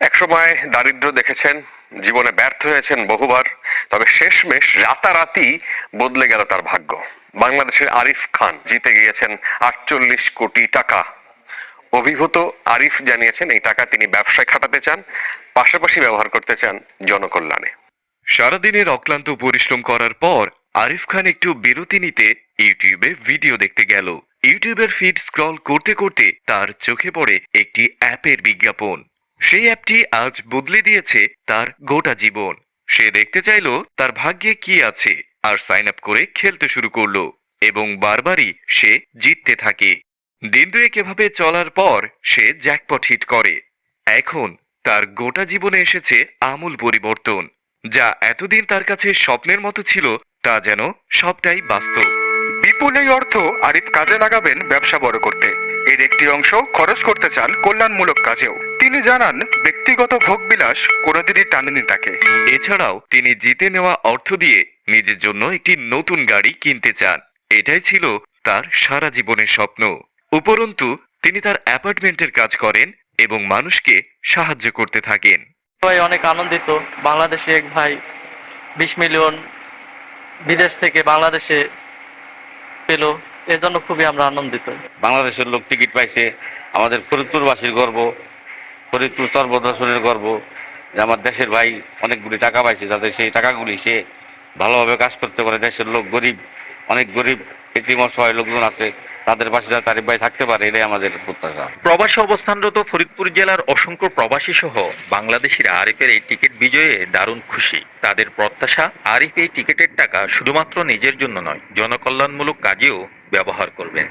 একসময় দারিদ্র দেখেছেন, জীবনে ব্যর্থ হয়েছেন বহুবার, তবে শেষমেশ রাতারাতি বদলে গেল তার ভাগ্য। বাংলাদেশের আরিফ খান জিতে গিয়েছেন আটচল্লিশ কোটি টাকা। অভিভূত আরিফ জানিয়েছেন, এই টাকা তিনি ব্যবসায় খাটাতে চান, পাশাপাশি ব্যবহার করতে চান জনকল্যাণে। সারাদিনের অক্লান্ত পরিশ্রম করার পর আরিফ খান একটু বিরতি নিতে ইউটিউবে ভিডিও দেখতে গেল। ইউটিউবের ফিড স্ক্রল করতে করতে তার চোখে পড়ে একটি অ্যাপের বিজ্ঞাপন। সেই অ্যাপটি আজ বদলে দিয়েছে তার গোটা জীবন। সে দেখতে চাইলো তার ভাগ্যে কি আছে, আর সাইন আপ করে খেলতে শুরু করল, এবং বারবারই সে জিততে থাকে। দিন দুয়েক এভাবে চলার পর সে জ্যাকপট হিট করে। এখন তার গোটা জীবনে এসেছে আমূল পরিবর্তন, যা এতদিন তার কাছে স্বপ্নের মতো ছিল, তা যেন সবটাই বাস্তব। বিপুল এই অর্থ আরিফ কাজে লাগাবেন ব্যবসা বড় করতে। এর একটি অংশ খরচ করতে চান কল্যাণমূলক কাজেও। তিনি জানান ব্যক্তিগত ভোগবিলাস কোনোদিনই টানেনি তাকে। এছাড়াও তিনি জিতে নেওয়া অর্থ দিয়ে নিজের জন্য একটি নতুন গাড়ি কিনতে চান। এটাই ছিল তার সারা জীবনের স্বপ্ন। উপরন্তু তিনি তার অ্যাপার্টমেন্টের কাজ করেন এবং মানুষকে সাহায্য করতে থাকেন। ভাই অনেক আনন্দিত। বাংলাদেশে এক ভাই বিশ মিলিয়ন বিদেশ থেকে বাংলাদেশে পেল। এর জন্য খুবই আমরা আনন্দিত। বাংলাদেশের লোক টিকিট পাইছে। আমাদের ফরিদপুরবাসীর গর্ব। ফরিদপুর গর্ব যে আমার দেশের ভাই অনেকগুলি টাকা পাইছে, যাতে সেই টাকাগুলি সে ভালোভাবে কাজ করতে পারে। দেশের লোক গরিব, অনেক গরিব এটিম অসহায় লোকজন আছে, তাদের পাশে যাতে তারিফ ভাই থাকতে পারে, এটাই আমাদের প্রত্যাশা। প্রবাসী অবস্থানরত ফরিদপুর জেলার অসংখ্য প্রবাসী সহ বাংলাদেশিরা আরিফের এই টিকিট বিজয়ে দারুণ খুশি। তাদের প্রত্যাশা, আরিফ এই টিকিটের টাকা শুধুমাত্র নিজের জন্য নয়, জনকল্যাণমূলক কাজেও ব্যবহার করবেন।